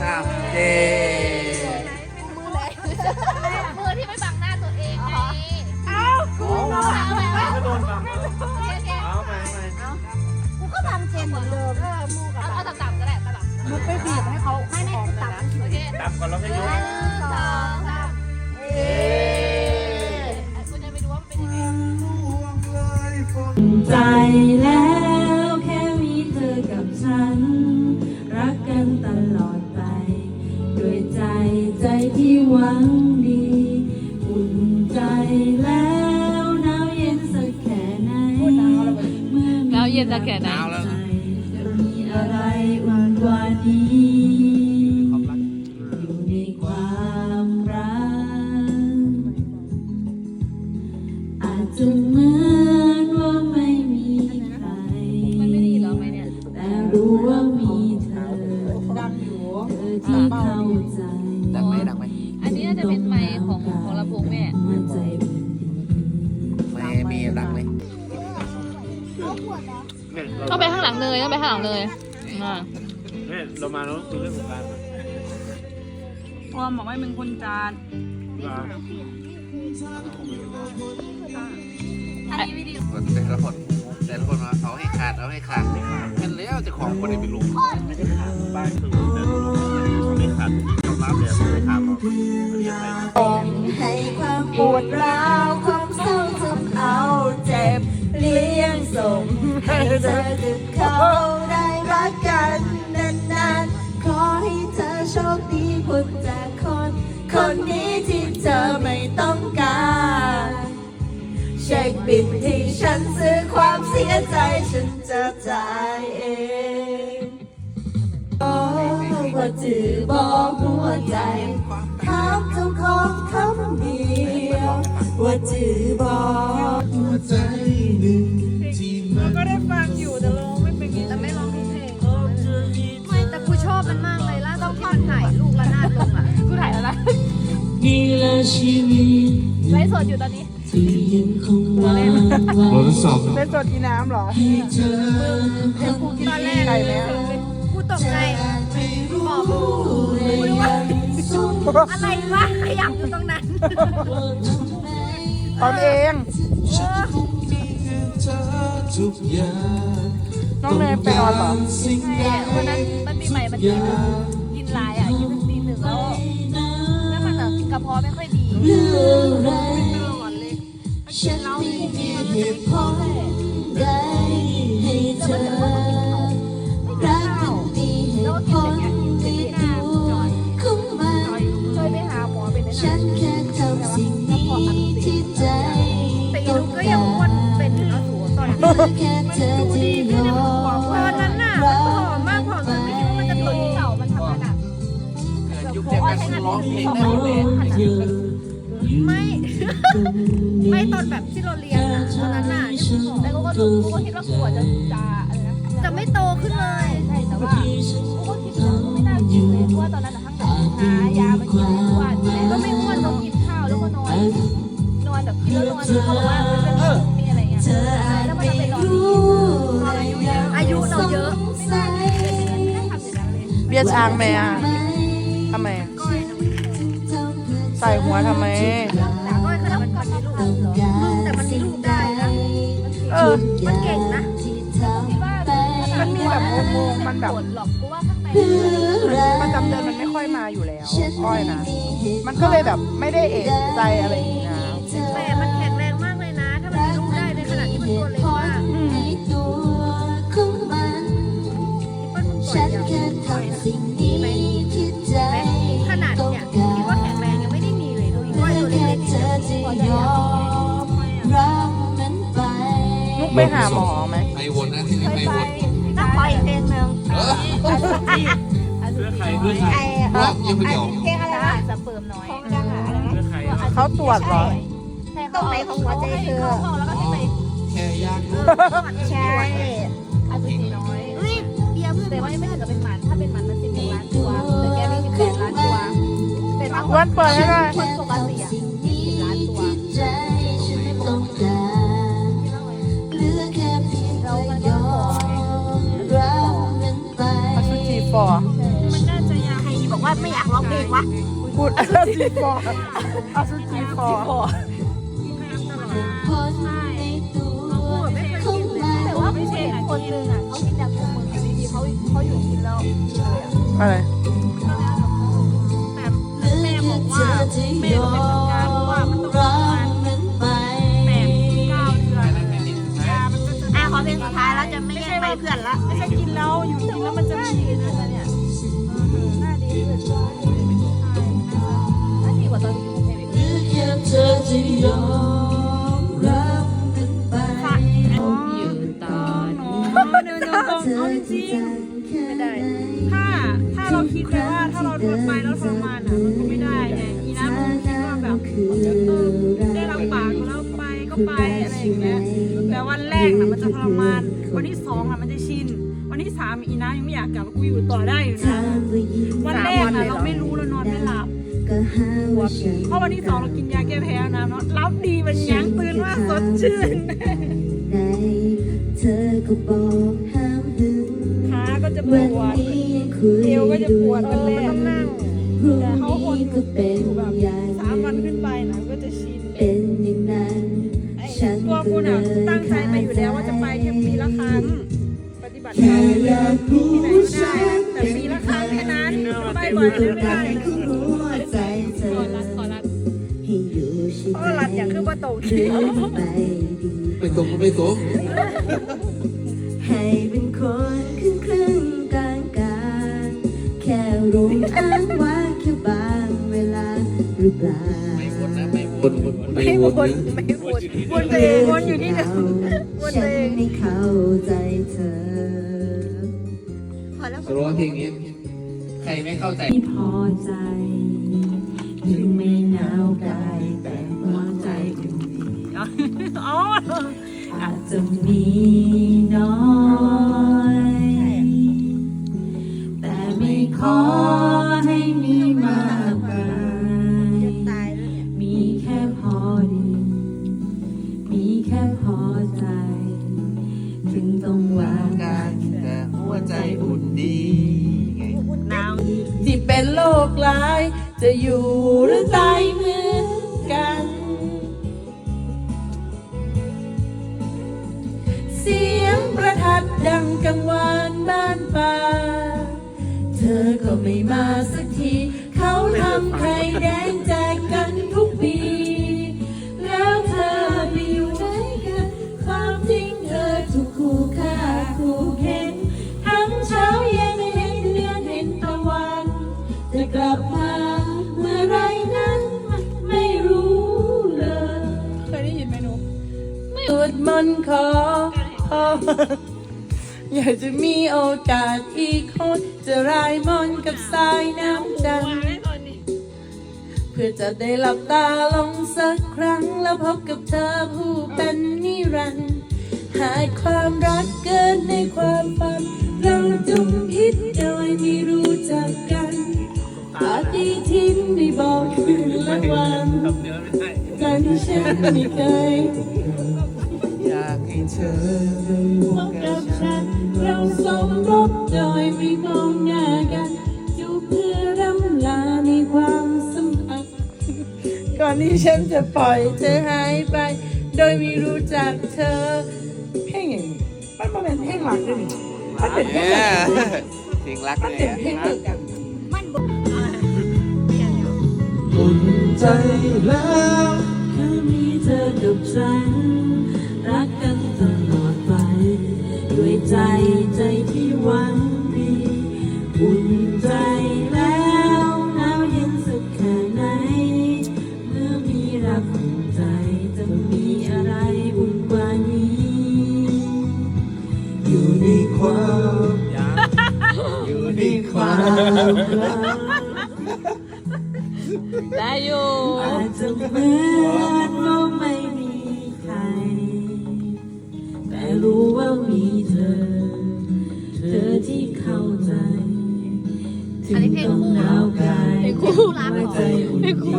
สามเจมือที่ไม่บังหน้าตัวเองไงกูเอาไปวะก็โดนบังโอเคโอเอาไปไปกูก็ทำเจนเหมือนเดิมเอาเอาต่ำๆก็ได้ต่ำมึงไปบีบให้เขาให้ไม่ตับโอเคดับก่อนแล้วให้ยกหนึ่งสองสามคุณจะไปดูว่ามันเป็นยังไง ใจแล้ว หนา เลยต้องไปข้างหลังเลยอ่าเนี่ยเรามาแล้วคือเรื่องของการพอบอกว่ามึงคนจานอันนี้วิดีโอแต่ละคนแต่ละคนว่าเอาให้ขาดเอาให้ขาดเป็นแล้วเจะของคนได้ไปลงไม่ได้ขาดบ้านคือแต่เขาไม่ขาดยอมรับเลยไม่ขาดหรอกอันนี้ใครให้ความปวดร้าวความเศร้าทำเอาเจ็บเลี้ยงส่งให้เธอ ได้รักกันนานๆ ขอให้เธอโชคดีพ้นจากคน คนนี้ที่เธอไม่ต้องการ เช็คบินที่ฉันซื้อความเสียใจฉันจะจ่ายเองโอ้ว่าจือบอกหัวใจถามเจ้าของคำเดียวว่าจือบอกก็ายลูกระนาดลงอะกูถ่ายแล้วนะนี่แหละชีวิตไลฟ์สดอยู่ตอนนี้ที่ยังคงวางไว้เราทดสอบเป็นสดอีน้ำเหรอให้เธอเพลงกูกินตอนแรกไก่ไหมกูตกใจบอกกูรู้ว่าอะไรวะขยับอยู่ตรงนั้นตอนเอง ทุกอย่างน้องเนยไปนอนเหรอสิ่งใดวันนั้นมันปีใหม่มันกิน อะกระเพาะไม่ค่อยดีเรื่องไรตลอดเลยฉันไม่มีเหตุผลใดให้เธอรักมันมีเหตุผลในตัวของมันจอยไปหาหมอเป็นฉันแค่ทำสิ่งนี้ที่ใจแต่อีนุกก็ยังอ้วนเป็นถึงแล้วสูงตอนนี้เพื่อแค่เธอที่ ร้องเพลงได้หมดเลยไม่ ไม่ตอนแบบที่เราเรียนอะตอนนั้นน่ะที่กูบอกแล้วกูก็กูก็คิดว่ากูอาจจะจะอะไรนะจะไม่โตขึ้นเลยใช่แต่ว่ากูก็คิดว่ากูไม่น่ากินเลยเพราะว่าตอนนั้นทั้งแบบหายามากินทุกวันแล้วก็ไม่อ้วนต้องกินข้าวแล้วก็นอนนอนแบบกินแล้วนอนเขาบอกว่ามันเป็นภูมิมีอะไรเงี้ยเธออาจแล้วมันไม่จะไปนอนรู้อายุเราเยอะใส่ไม่ได้ทำอย่างนั้นเลยเบียร์ช้างไหมอะ ใส่หัวทำไม แต่ก็ขนาดมันก่อนมีลูกเหรอแต่มันมีรูปได้นะเออ มันเก่งนะคิดว่ามันมีแบบโมงๆมันแบบปวดหรอกกูว่าข้างในประจำเดือนมันไม่ค่อยมาอยู่แล้วอ้อยนะ มันก็เลยแบบไม่ได้เอะใจอะไรอย่างนี้นะ ไปหาหมอไหมไอวนนะที่ไอวนนักปล่อยเพลงหนึ่งเพื่อใครเพื่อใครรอบยังไม่เดียวเพลงอะไรวะสเปิร์มน้อยเพื่อใครเขาตรวจเหรอตรงไหนของหัวใจเธอแค่ยากใช่อาสุจิน้อยเฮ้ยเบียร์เพื่อนแต่ว่าไม่ถึงกับเป็นหมันถ้าเป็นหมันมันสิบล้านตัวแต่แกมีสิบแปดล้านตัวเป็นมากกวันเปิดให้ได้คนปกติอะ พียงเธอยอมรับมันไปอสุจิฟอร์มันน่าไม่อยากร้องเพลงวะพูดอสุจิฟอร์อสุจิฟอร์แต่ว่าผู้เห็นคนหนึ่งอะเขากินยาคุมมืออยู่ดีๆเขาเขาอยู่กินแล้วเลยอะอะไรแบบแม่บอกว่าแม่เป็นคนกลาง เพลงสุดท้ายแล้วจะไม่แย่งไปเพื่อนละไม่ใช่กินแล้วอยู่กินแล้วมันจะน่ามีดีนะเนี่ยน่าดีขึ้นน่าดีกว่าตอนอยู่กรุงเทพอีกเดินตรงเอาจริงไม่ได้ถ้าถ้าเราคิดไปว่าถ้าเราทนไปแล้วทรมานอะมันก็ไม่ได้ไงอีนะมันคิดว่าแบบเออได้รับปากแล้วไปก็ไปอะไรอย่างเงี้ย แต่วันแรกน่ะมันจะทรมาน วันที่สองอะมันจะชิน วันที่สามอีนะยังไม่อยากกลับกูอยู่ต่อได้อยู่นะวันแรกน่ะเราไม่รู้เรานอนไม่หลับเพราะวันที่สองเรากินยาแก้แพ้นะเนาะรับดีมันยังตื่นว่าสดชื่นเธอก็บอกห้ามหึงขาก็จะปวันวดนี้ยังคุยเอวก็จะปวดวันแรกต้องนั่งพรุ่งแต่เขาคนนี้ก็เป็นอยู่แบบอย่างสามวันขึ้นไปนะก็จะชิน ตัวก็คุณเลอะยตั้งใจไปอยู่แล้วว่าจะไปแค่ปีละครั้ง ปฏิบัติแค่งานอยากรู้ที่ไหนก็ฉัได้นแต่ปีละครั้งแค่นั้นไปอบ่อยยู่ไม่ตรงไหนได้ของหัวใจเธอให้อยู่ใช่เพไหมราะหลัดอย่างคือประตูหรือไปดีไปตกก็ไม่ตกให้เป็นคนครึ่งครึ่งกลางกลางแค่รู้อ้างว่าแค่บางเวลาหรือเปล่า ไม่วนไม่วนไม่วนวนตัวเองวนอยู่ที่เดิมวนตัวเองไม่เข้าใจเธอพอแล้วรุปว่าเพลงนี้ใครไม่เข้าใจไม่พอใจถึงไม่หนาวกายแต่หัวใจอุ่นดีอาจจะมีน้อยแต่ไม่ขอให้มีมากไปต อยู่หรือตายเหมือนกัน เสียงประทัดดังกังวานบ้านป่า เธอก็ไม่มาสักที เขาทำไข่แดงใจ นต์ขอพรอยากจะมีโอกาสอีกคนจะรายมนต์กับสายน้ำจันทร์เพื่อจะได้หลับตาลงสักครั้งแล้วพบกับเธอผู้เป็นนิรันดร์หากความรักเกิดในความฝัน เราจงคิดโดยไม่รู้จักกันปาฏิทินได้บอกคืนและวันทำเนื้อไม่ได้กันฉันไม่เคยอยากให้เธอพบกับฉัน เราสมรบโดยไม่มองหน้ากันอยู่เพื่อรำลาในความสัมพันธ์ก่อนที่ฉันจะปล่อยเธอหายไป โดยไม่รู้จักเธอเพลงอย่างนี้มันบ่เป็นเพลงหลักเลยมันเป็นเพลงเนี่หลัยกเพลงรักมันเลยเป็นอะเพลงหลักกันมันบอกอุ่นใจแล้วคือมีเธอกับฉัน ได้อยู่อาจจะเหมือนว่าไม่มีใคร แต่รู้ว่ามีเธอ เธอที่เข้าใจ ถึงต้องหนาวกายหัวใจอุ่นดี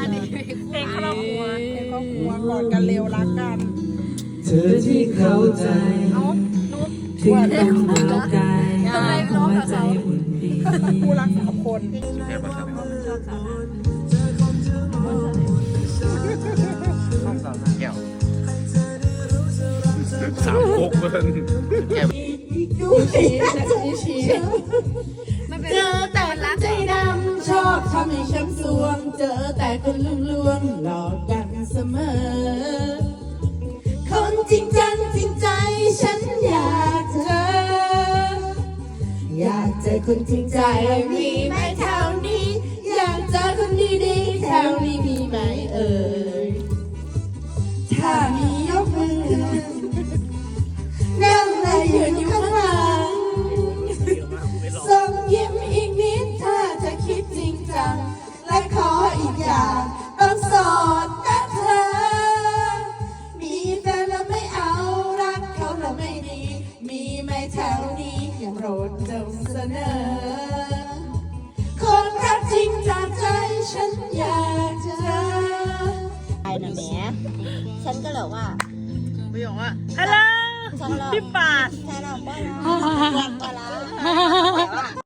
อันนี้เพลงครอบครัวเป็นครอบครัวกอดกันเร็วรักกัน เธอที่เข้าใจถึงต้องหนาวกายหัวใจอุ่นดี คู่รักสามคนแค่ภาษาชอบสาวนาแก้วสามโคกเพิ่นแก้วดูสิชีมันเป็นเจอแต่ละใจดำชอบทำให้ช้ำสวง เจอแต่คนลวงลวงหลอกกันเสมอ คนจริงจังจริง อยากเจอคนจริงใจมีไหมแถวนี้ อยากเจอคนดีๆแถวนี้มีไหมเอ่ยถ้ามียกมือขึ้นนั่งและยืนอยู่ข้างหลังส่งยิ้มอีกนิดถ้าจะคิดจริงจัง และขออีกอย่างต้องโสดนะเธอ มีแฟนแล้วไม่เอารักเขาแล้วไม่ดี มีไหมแถวนี้ โปรดจงเสนอ คนรักจริงจากใจฉันอยากเจอไอ้นะแหมฉันก็เลยว่าประโยคว่าฮัลโหลฉันก็เลยพี่ปาดฉันบอกว่ารักก็รัก